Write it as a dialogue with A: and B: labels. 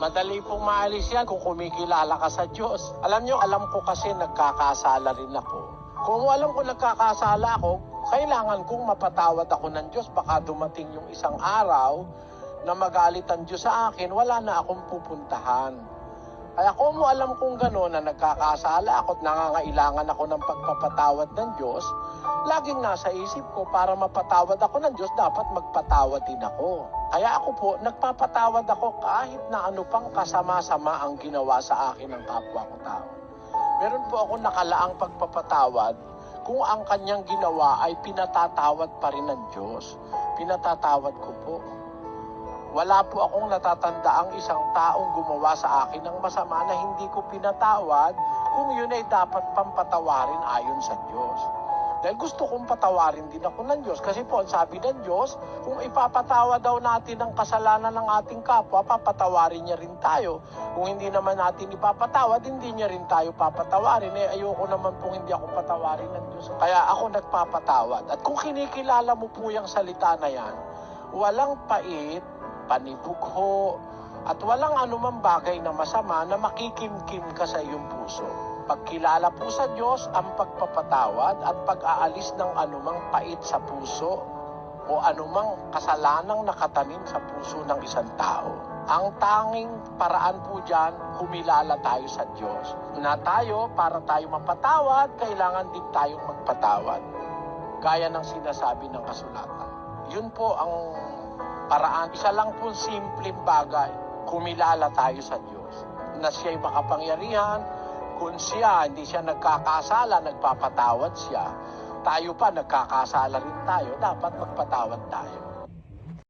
A: Madali pong maalis yan kung kumikilala ka sa Diyos. Alam nyo, alam ko kasi nagkakasala rin ako. Kung alam ko nagkakasala ako, kailangan kong mapatawad ako ng Diyos. Baka dumating yung isang araw na magalit ang Diyos sa akin, wala na akong pupuntahan. Kaya kung mo alam kong gano'n na nagkakasala ako at nangangailangan ako ng pagpapatawad ng Diyos, laging nasa isip ko para mapatawad ako ng Diyos, dapat magpatawad din ako. Kaya ako po, nagpapatawad ako kahit na ano pang kasama-sama ang ginawa sa akin ng kapwa ko tao. Meron po ako nakalaang pagpapatawad kung ang kanyang ginawa ay pinatatawad pa rin ng Diyos. Pinatatawad ko po. Wala po akong natatanda ang isang taong gumawa sa akin ng masama na hindi ko pinatawad kung yun ay dapat pampatawarin ayon sa Diyos. Dahil gusto kong patawarin din ako ng Diyos. Kasi po, ang sabi ng Diyos, kung ipapatawa daw natin ang kasalanan ng ating kapwa, papatawarin niya rin tayo. Kung hindi naman natin ipapatawad, hindi niya rin tayo papatawarin. Eh, ayoko naman pong hindi ako patawarin ng Diyos. Kaya ako nagpapatawad. At kung kinikilala mo po yung salita na yan, walang pait, panibugho, at walang anumang bagay na masama na makikimkim ka sa iyong puso. Pagkilala po sa Diyos ang pagpapatawad at pag-aalis ng anumang pait sa puso o anumang kasalanang nakatanim sa puso ng isang tao. Ang tanging paraan po dyan, humilala tayo sa Diyos. Na tayo, para tayo mapatawad, kailangan din tayong magpatawad. Gaya ng sinasabi ng kasulatan. Yun po ang paraan. Isa lang po simpleng bagay. Kumilala tayo sa Diyos. Na siya'y makapangyarihan, kung siya hindi siya nagkakasala, nagpapatawad siya, tayo pa nagkakasala rin tayo, dapat magpatawad tayo.